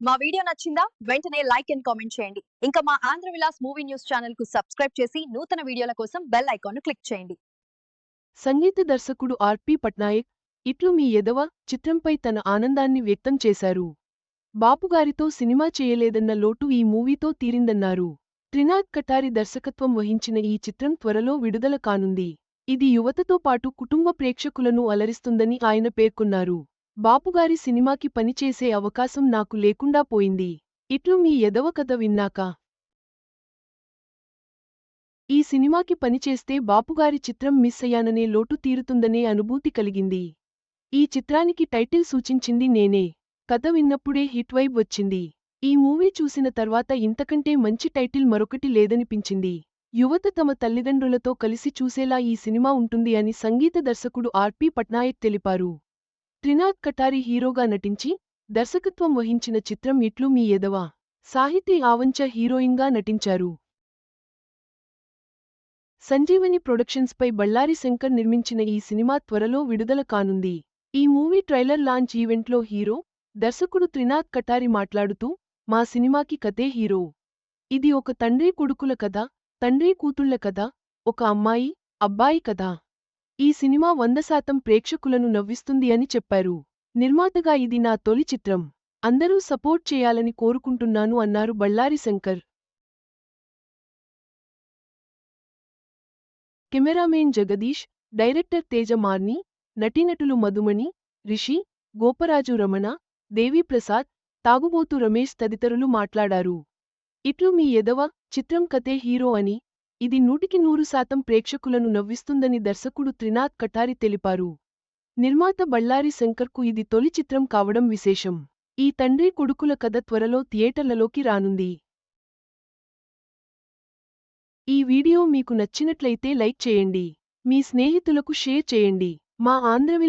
మా వీడియో నచ్చిందా? వెంటనే లైక్ అండ్ కామెంట్ చేయండి. ఇంకా మా ఆంధ్ర విలాస్ మూవీ న్యూస్ ఛానల్కు సబ్స్క్రైబ్ చేసి నూతన వీడియోల కోసం బెల్ ఐకాన్ను క్లిక్ చేయండి. సంగీత దర్శకుడు ఆర్పి పట్నాయక్ ఇట్లు మీ ఎదవ చిత్రంపై తన ఆనందాన్ని వ్యక్తం చేశారు. బాపుగారితో సినిమా చేయలేదన్న లోటు ఈ మూవీతో తీరిందన్నారు. త్రినాథ్ కటారి దర్శకత్వం వహించిన ఈ చిత్రం త్వరలో విడుదల కానుంది. ఇది యువతతో పాటు కుటుంబ ప్రేక్షకులను అలరిస్తుందని ఆయన పేర్కొన్నారు. బాపుగారి సినిమాకి పనిచేసే అవకాశం నాకు లేకుండా పోయింది. ఇట్లు మీ ఎదవ కథ విన్నాక. ఈ సినిమాకి పనిచేస్తే బాపుగారి చిత్రం మిస్ అయ్యాననే లోటు తీరుతుందనే అనుభూతి కలిగింది. ఈ చిత్రానికి టైటిల్ సూచించింది నేనే. కథ విన్నప్పుడే హిట్ వైబ్ వచ్చింది. ఈ మూవీ చూసిన తర్వాత ఇంతకంటే మంచి టైటిల్ మరొకటి లేదనిపించింది. యువత తమ తల్లిదండ్రులతో కలిసి చూసేలా ఈ సినిమా ఉంటుంది అని సంగీత దర్శకుడు ఆర్పి పట్నాయక్ తెలిపారు. త్రినాథ్ కటారి హీరోగా నటించి దర్శకత్వం వహించిన చిత్రం ఇట్లు మీ ఎదవా. సాహితీ ఆవంచ హీరోయిన్గా నటించారు. సంజీవని ప్రొడక్షన్స్పై బళ్ళారి శంకర్ నిర్మించిన ఈ సినిమా త్వరలో విడుదల కానుంది. ఈ మూవీ ట్రైలర్ లాంచ్ ఈవెంట్లో హీరో దర్శకుడు త్రినాథ్ కటారి మాట్లాడుతూ మా సినిమాకి కథే హీరో. ఇది ఒక తండ్రి కొడుకుల కథ తండ్రి కూతుళ్ళ కథ ఒక అమ్మాయి అబ్బాయి కథ. ఈ సినిమా వంద శాతం ప్రేక్షకులను నవ్విస్తుంది అని చెప్పారు. నిర్మాతగా ఇది నా తొలి చిత్రం. అందరూ సపోర్ట్ చేయాలని కోరుకుంటున్నాను అన్నారు బళ్ళారి శంకర్. కెమెరామెన్ జగదీష్ డైరెక్టర్ తేజ మార్ని నటీనటులు మధుమణి రిషి గోపరాజు రమణ దేవీప్రసాద్ తాగుబోతు రమేష్ తదితరులు మాట్లాడారు. ఇట్లు మీ ఎదవ చిత్రం కథే హీరో అని ఇది నూటికి నూరు శాతం ప్రేక్షకులను నవ్విస్తుందని దర్శకుడు త్రినాథ్ కటారి తెలిపారు. నిర్మాత బళ్ళారి శంకర్కు ఇది తొలి చిత్రం కావడం విశేషం. ఈ తండ్రి కొడుకుల కథ త్వరలో థియేటర్లలోకి రానుంది. ఈ వీడియో మీకు నచ్చినట్లయితే లైక్ చేయండి. మీ స్నేహితులకు షేర్ చేయండి. మా ఆంధ్రవిల